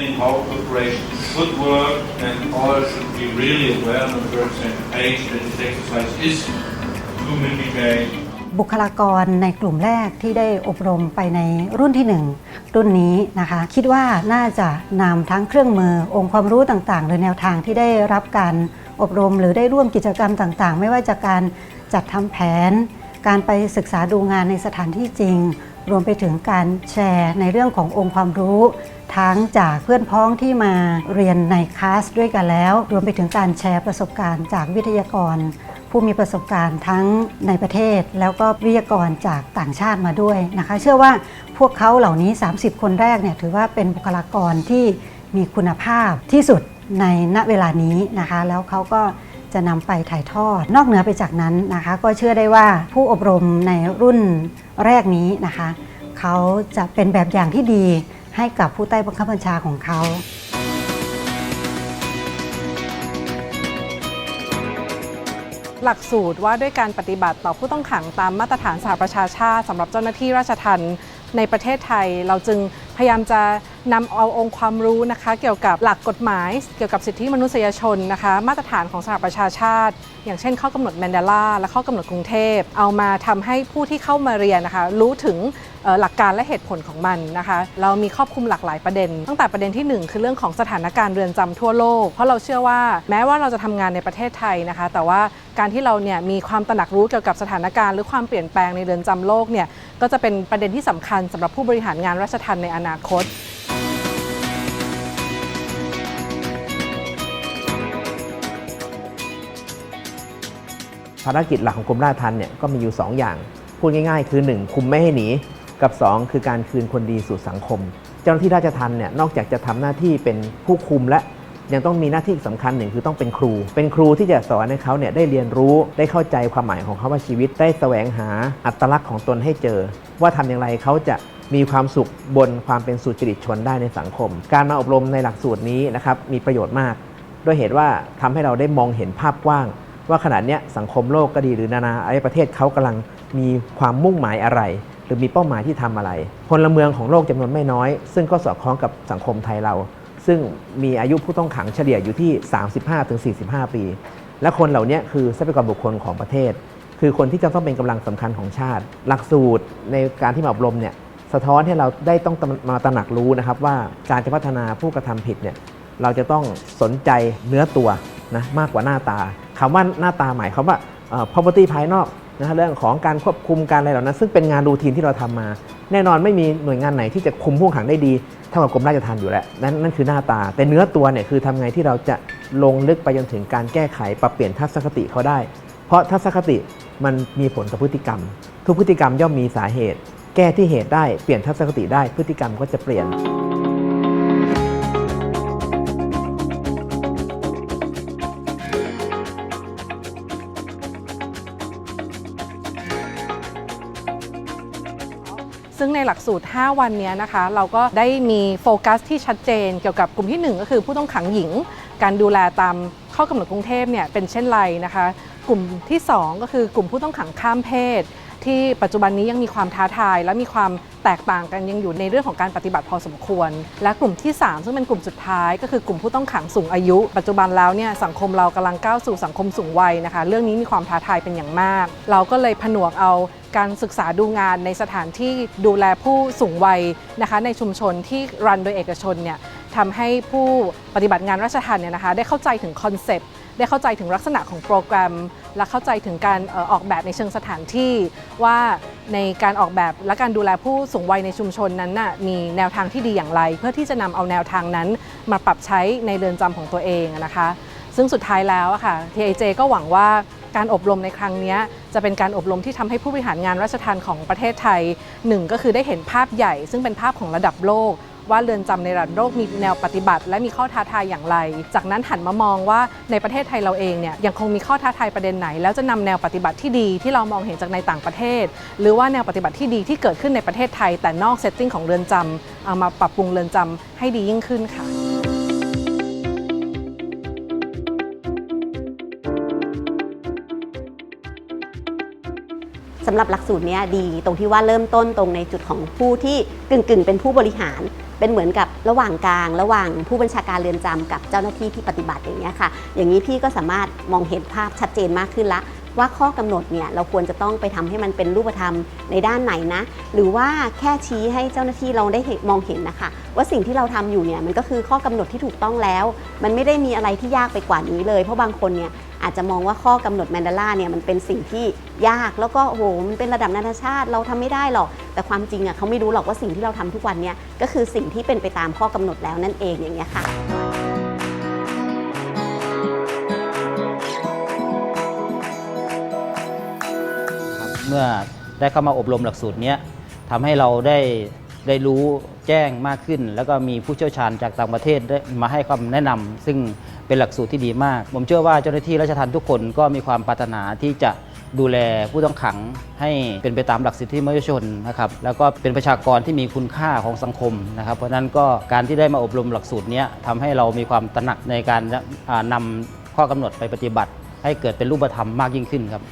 understanding how preparation should work and all should be really aware on the very same page that this exercise is to mitigate บุคลากรในกลุ่มแรกที่ได้อบรมไปในรุ่นที่ 1 รุ่นนี้นะคะ คิดว่าน่าจะนำทั้งเครื่องมือองค์ความรู้ต่างๆ หรือแนวทางที่ได้รับการอบรม หรือได้ร่วมกิจกรรมต่างๆ ไม่ว่าจะการจัดทำแผน การไปศึกษาดูงานในสถานที่จริง รวมไปถึงการแชร์ในเรื่องขององค์ความรู้ ทั้งจากเพื่อนพ้องที่มาเรียนในคลาสด้วยกันแล้ว รวมไปถึงการแชร์ประสบการณ์จากวิทยากร ผู้มีประสบการณ์ทั้งในประเทศ แล้วก็วิทยากรจากต่างชาติมาด้วยนะคะ เชื่อว่าพวกเขาเหล่านี้ 30 คนแรกเนี่ยถือว่าเป็นบุคลากรที่มีคุณภาพที่สุดในณเวลานี้นะคะ แล้วเขาก็จะนำไปถ่ายทอด นอกเหนือไปจากนั้นนะคะ ก็เชื่อได้ว่าผู้อบรมในรุ่นแรกนี้นะคะ เขาจะเป็นแบบอย่างที่ดี ให้กับผู้ใต้บังคับบัญชาของเขา หลักสูตรว่าด้วยการปฏิบัติต่อผู้ต้องขังตามมาตรฐานสหประชาชาติสำหรับเจ้าหน้าที่ราชทัณฑ์ในประเทศไทยเราจึงพยายามจะนำเอาองค์ความรู้นะคะเกี่ยวกับหลักกฎหมาย เกี่ยวกับสิทธิมนุษยชนนะคะมาตรฐานของสหประชาชาติ อย่างเช่นข้อกำหนดแมนเดลาและข้อกำหนดกรุงเทพ เอามาทำให้ผู้ที่เข้ามาเรียนนะคะรู้ถึงหลักการและเหตุผลของมันนะคะ เรามีครอบคลุมหลากหลายประเด็น ตั้งแต่ประเด็นที่หนึ่งคือเรื่องของสถานการณ์เรือนจำทั่วโลก เพราะเราเชื่อว่าแม้ว่าเราจะทำงานในประเทศไทยนะคะ แต่ว่าการที่เราเนี่ยมีความตระหนักรู้เกี่ยวกับสถานการณ์หรือความเปลี่ยนแปลงในเรือนจำโลกเนี่ย ก็จะเป็นประเด็นที่สำคัญสำหรับผู้บริหารงานราชทัณฑ์ในอนาคต ภารกิจหลักของกรมราชทัณฑ์เนี่ยก็มีอยู่ 2 อย่าง พูดง่ายๆ คือ 1 คุมไม่ให้หนี กับ 2 คือการคืนคนดีสู่สังคม เจ้าหน้าที่ราชทัณฑ์เนี่ยนอกจากจะทำหน้าที่เป็นผู้คุมและ ยังต้องมีหน้าที่สำคัญหนึ่งคือต้องเป็นครู เป็นครูที่จะสอนให้เขาเนี่ยได้เรียนรู้ได้เข้าใจความหมายของคำว่าชีวิต ได้แสวงหาอัตลักษณ์ของตนให้เจอ ว่าทำอย่างไรเขาจะมีความสุขบนความเป็นสุจริตชนได้ในสังคม การมาอบรมในหลักสูตรนี้นะครับมีประโยชน์มาก ด้วยเหตุว่าทำให้เราได้มองเห็นภาพกว้าง ว่าขณะเนี้สังคมโลกก็ดีหรือนานาอารยประเทศเขากำลังมีความมุ่งหมายอะไร หรือมีเป้าหมายที่ทำอะไร พลเมืองของโลกจำนวนไม่น้อย ซึ่งก็สอดคล้องกับสังคมไทยเรา ซึ่งมีอายุผู้ต้องขังเฉลี่ยอยู่ที่ 35-45 ปี และคนเหล่านี้คือทรัพยากรบุคคลของประเทศ คือคนที่จะต้องเป็นกำลังสำคัญของชาติ หลักสูตรในการที่มาอบรมเนี่ยสะท้อนให้เราได้ต้องมาตระหนักรู้นะครับว่าการจะพัฒนาผู้กระทำผิดเนี่ยเราจะต้องสนใจเนื้อตัวนะมากกว่าหน้าตาคำว่าหน้าตาหมายควาว่า property ภายนอกนะฮะเรื่องของการควบคุมการอะไรเหล่านั้น ซึ่งเป็นงานรูทีนที่เราทำมา แน่นอนไม่มีหน่วยงานไหนที่จะคุมผู้ต้องขังได้ดีเท่ากับกรมราชทัณฑ์อยู่แล้วนั่นนั่นคือหน้าตา แต่เนื้อตัวเนี่ยคือทำไงที่เราจะลงลึกไปจนถึงการแก้ไขปรับเปลี่ยนทัศนคติเขาได้ เพราะทัศนคติมันมีผลต่อพฤติกรรม ทุกพฤติกรรมย่อมมีสาเหตุ แก้ที่เหตุได้เปลี่ยนทัศนคติได้พฤติกรรมก็จะเปลี่ยน ซึ่งในหลักสูตร 5 วันนี้นะคะ เราก็ได้มีโฟกัสที่ชัดเจนเกี่ยวกับกลุ่มที่ 1 ก็คือผู้ต้องขังหญิง การดูแลตามข้อกำหนดกรุงเทพเนี่ยเป็นเช่นไรนะคะ กลุ่มที่ 2 ก็คือกลุ่มผู้ต้องขังข้ามเพศ ที่ปัจจุบันนี้ยังมีความท้าทาย และมีความแตกต่างกันยังอยู่ในเรื่องของการปฏิบัติพอสมควร และกลุ่มที่ 3 ซึ่งเป็นกลุ่มสุดท้าย ก็คือกลุ่มผู้ต้องขังสูงอายุ ปัจจุบันแล้วเนี่ยสังคมเรากำลังก้าวสู่สังคมสูงวัยนะคะ เรื่องนี้มีความท้าทายเป็นอย่างมาก เราก็เลยผนวกเอา การศึกษาดูงานในสถานที่ดูแลผู้สูงวัยนะคะ ในชุมชนที่รันโดยเอกชนเนี่ยทำให้ผู้ปฏิบัติงานราชทัณฑ์เนี่ยนะคะ ได้เข้าใจถึงคอนเซปต์ได้เข้าใจถึงลักษณะของโปรแกรม และเข้าใจถึงการออกแบบในเชิงสถานที่ ว่าในการออกแบบและการดูแลผู้สูงวัยในชุมชนนั้นน่ะมีแนวทางที่ดีอย่างไร เพื่อที่จะนำเอาแนวทางนั้น มาปรับใช้ในเรือนจำของตัวเองนะคะ ซึ่งสุดท้ายแล้วอะค่ะ TIJ ก็หวังว่า การอบรมในครั้งนี้จะเป็นการอบรมที่ทำให้ผู้บริหารงานราชทัณฑ์ของประเทศไทยหนึ่งก็คือได้เห็นภาพใหญ่ ซึ่งเป็นภาพของระดับโลก ว่าเรือนจำในระดับโลกมีแนวปฏิบัติ และมีข้อท้าทายอย่างไร จากนั้นหันมามองว่าในประเทศไทยเราเองเนี่ยยังคงมีข้อท้าทายประเด็นไหน แล้วจะนำแนวปฏิบัติที่ดีที่เรามองเห็นจากในต่างประเทศ หรือว่าแนวปฏิบัติที่ดีที่เกิดขึ้นในประเทศไทย แต่นอกเซตติ้งของเรือนจำเอามาปรับปรุงเรือนจำให้ดียิ่งขึ้นค่ะ สำหรับหลักสูตรนี้ดีตรงที่ว่าเริ่มต้นตรงในจุดของผู้ที่กึ่งๆเป็นผู้บริหาร เป็นเหมือนกับระหว่างกลาง ระหว่างผู้บัญชาการเรือนจำกับเจ้าหน้าที่ที่ปฏิบัติอย่างนี้ค่ะ อย่างนี้พี่ก็สามารถมองเห็นภาพชัดเจนมากขึ้นละ ว่าข้อกำหนดเนี่ยเราควรจะต้องไปทำให้มันเป็นรูปธรรมในด้านไหนนะ หรือว่าแค่ชี้ให้เจ้าหน้าที่เราได้มองเห็นนะคะ ว่าสิ่งที่เราทำอยู่เนี่ยมันก็คือข้อกำหนดที่ถูกต้องแล้ว มันไม่ได้มีอะไรที่ยากไปกว่านี้เลย เพราะบางคนเนี่ยอาจจะมองว่าข้อกำหนดแมนดาล่าเนี่ยมันเป็นสิ่งที่ยากแล้วก็โอ้โหมันเป็นระดับนานาชาติเราทำไม่ได้หรอก แต่ความจริงอะเขาไม่รู้หรอกว่าสิ่งที่เราทำทุกวันเนี่ยก็คือสิ่งที่เป็นไปตามข้อกำหนดแล้วนั่นเองอย่างเงี้ยค่ะ เมื่อได้เข้ามาอบรมหลักสูตรนี้ทำให้เราได้ได้รู้แจ้งมากขึ้น แล้วก็มีผู้เชี่ยวชาญจากต่างประเทศมาให้คำแนะนำซึ่งเป็นหลักสูตรที่ดีมาก ผมเชื่อว่าเจ้าหน้าที่ราชทัณฑ์ทุกคนก็มีความปรารถนาที่จะดูแลผู้ต้องขังให้เป็นไปตามหลักสิทธิมนุษยชนนะครับแล้วก็เป็นประชากรที่มีคุณค่าของสังคมนะครับ เพราะนั้นก็การที่ได้มาอบรมหลักสูตรนี้ทำให้เรามีความตระหนักในการนำข้อกำหนดไปปฏิบัติ ให้เกิดเป็นรูปธรรมมากยิ่งขึ้นครับ